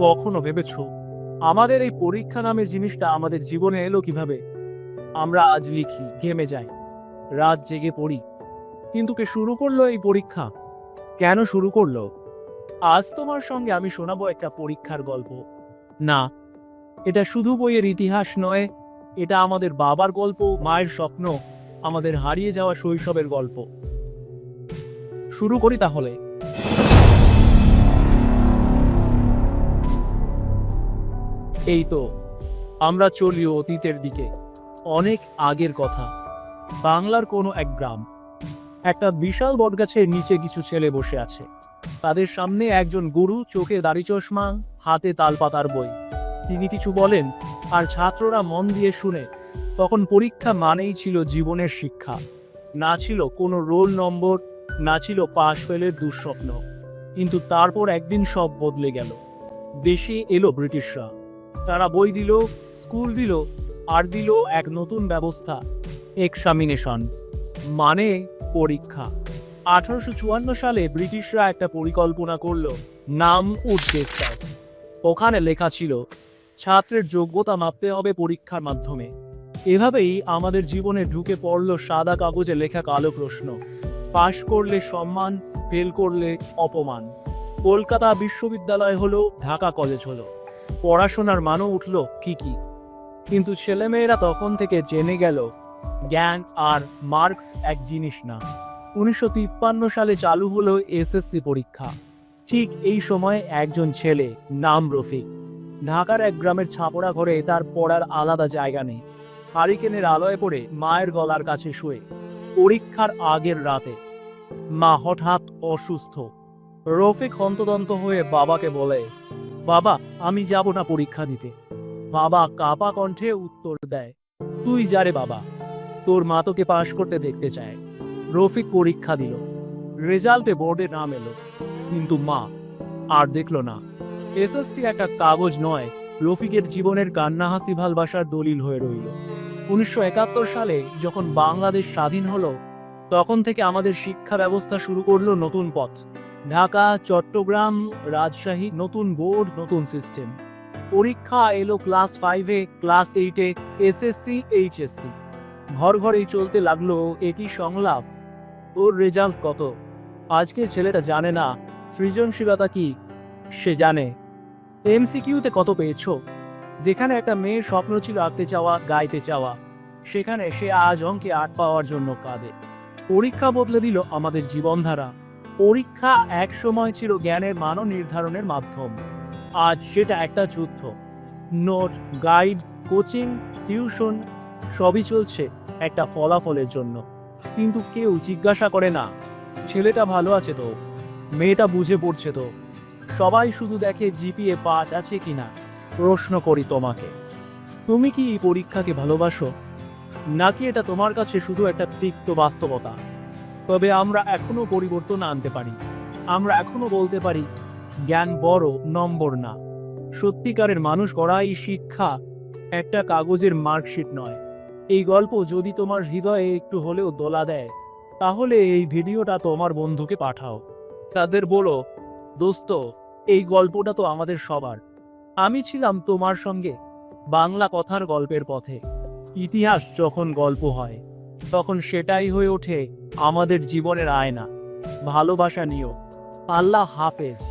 কখনো ভেবেছ? আমাদের এই পরীক্ষা নামের জিনিসটা আমাদের জীবনে এলো কীভাবে? আমরা আজ লিখি, ঘেমে যাই, রাত জেগে পড়ি। কিন্তু কে শুরু করল এই পরীক্ষা? কেন শুরু করল? আজ তোমার সঙ্গে আমি শোনাবো একটা পরীক্ষার গল্প। না, এটা শুধু বইয়ের ইতিহাস নয়, এটা আমাদের বাবার গল্প, মায়ের স্বপ্ন, আমাদের হারিয়ে যাওয়া শৈশবের গল্প। শুরু করি তাহলে। এই তো, আমরা চলি অতীতের দিকে। অনেক আগের কথা। বাংলার কোনো এক গ্রাম। একটা বিশাল বটগাছের নিচে কিছু ছেলে বসে আছে। তাদের সামনে একজন গুরু চোখে দাড়ি চশমা, হাতে তালপাতার বই। তিনি কিছু বলেন, আর ছাত্ররা মন দিয়ে শুনে, তখন পরীক্ষা মানেই ছিল জীবনের শিক্ষা। না ছিল কোনো রোল নম্বর, না ছিল পাশ ফেলের দুঃস্বপ্ন। কিন্তু তারপর একদিন সব বদলে গেল। দেশে এলো ব্রিটিশরা। তারা বই দিল, স্কুল দিল, আর দিল এক নতুন ব্যবস্থা এক্সামিনেশন মানে পরীক্ষা। আঠারোশো চুয়ান্ন সালে ব্রিটিশরা একটা পরিকল্পনা করল, নাম উদ্দেশ ওখানে লেখা ছিল, ছাত্রের যোগ্যতা মাপতে হবে পরীক্ষার মাধ্যমে। এভাবেই আমাদের জীবনে ঢুকে পড়ল সাদা কাগজে লেখা কালো প্রশ্ন, পাশ করলে সম্মান, ফেল করলে অপমান। কলকাতা বিশ্ববিদ্যালয় হলো, ঢাকা কলেজ হলো। পড়াশোনার মানও উঠল ঠিকই। কিন্তু ছেলেমেয়েরা তখন থেকে জেনে গেল, জ্ঞান আর মার্কস এক জিনিস না। উনিশশো তিপ্পান্ন সালে চালু হলো এসএসসি পরীক্ষা। ঠিক এই সময় একজন ছেলে, নাম রফিক। ঢাকার এক গ্রামের ছাপড়া ঘরে তার পড়ার আলাদা জায়গা নেই। হারিকেনের আলোয় পড়ে মায়ের গলার কাছে শুয়ে। পরীক্ষার আগের রাতে। মা হঠাৎ অসুস্থ। রফিক হন্তদন্ত হয়ে বাবাকে বলে বাবা, আমি যাব না পরীক্ষা দিতে। বাবা কাপা কণ্ঠে উত্তর দেয়, তুই যারে বাবা। তোর মা তোকে পাশ করতে দেখতে চায়। রফিক পরীক্ষা দিল। রেজাল্টে বোর্ডে নাম এলো। কিন্তু মা আর দেখল না। এসএসসি একটা কাগজ নয়, রফিকের জীবনের কান্না হাসি ভালবাসার দলিল হয়ে রইল। উনিশশো একাত্তর সালে যখন বাংলাদেশ স্বাধীন হলো, তখন থেকে আমাদের শিক্ষা ব্যবস্থা শুরু করল নতুন পথ। ঢাকা, চট্টগ্রাম, রাজশাহী, নতুন বোর্ড, নতুন সিস্টেম। পরীক্ষা এলো ক্লাস ফাইভে ক্লাস এইটে এসএসসি এইচএসসি ঘর ঘরেই চলতে লাগল একই সংলাপ। ওর রেজাল্ট কত? আজকের ছেলেটা জানে না। সৃজনশীলতা কি? সে জানে। এমসিকিউতে কত পেয়েছ? যেখানে একটা মেয়ের স্বপ্ন ছিল আঁকতে চাওয়া, গাইতে চাওয়া। সেখানে সে আজ অঙ্কে আট পাওয়ার জন্য কাঁদে। পরীক্ষা বদলে দিল আমাদের জীবনধারা। পরীক্ষা এক সময় ছিল জ্ঞানের মান নির্ধারণের মাধ্যম। আজ সেটা একটা যুদ্ধ। নোট, গাইড, কোচিং, টিউশন সবই চলছে একটা ফলাফলের জন্য। কিন্তু কেউ জিজ্ঞাসা করে না, ছেলেটা ভালো আছে তো? মেয়েটা বুঝে পড়ছে তো? সবাই শুধু দেখে জিপিএ পাঁচ আছে কিনা? প্রশ্ন করি তোমাকে। তুমি কি এই পরীক্ষাকে ভালোবাসো? নাকি এটা তোমার কাছে শুধু একটা তিক্ত বাস্তবতা? তবে আমরা এখনও পরিবর্তন আনতে পারি। আমরা এখনও বলতে পারি, জ্ঞান বড়, নম্বর না। সত্যিকারের মানুষ গড়াই শিক্ষা, একটা কাগজের মার্কশিট নয়। এই গল্প যদি তোমার হৃদয়ে একটু হলেও দোলা দেয়, তাহলে এই ভিডিওটা তোমার বন্ধুকে পাঠাও। তাদের বলো, দোস্ত, এই গল্পটা তো আমাদের সবার। আমি ছিলাম তোমার সঙ্গে বাংলা কথার গল্পের পথে। ইতিহাস যখন গল্প হয় তখন সেটাই হয়ে ওঠে আমাদের জীবনের আয়না। ভালোবাসা নিয়েও আল্লাহ হাফেজ।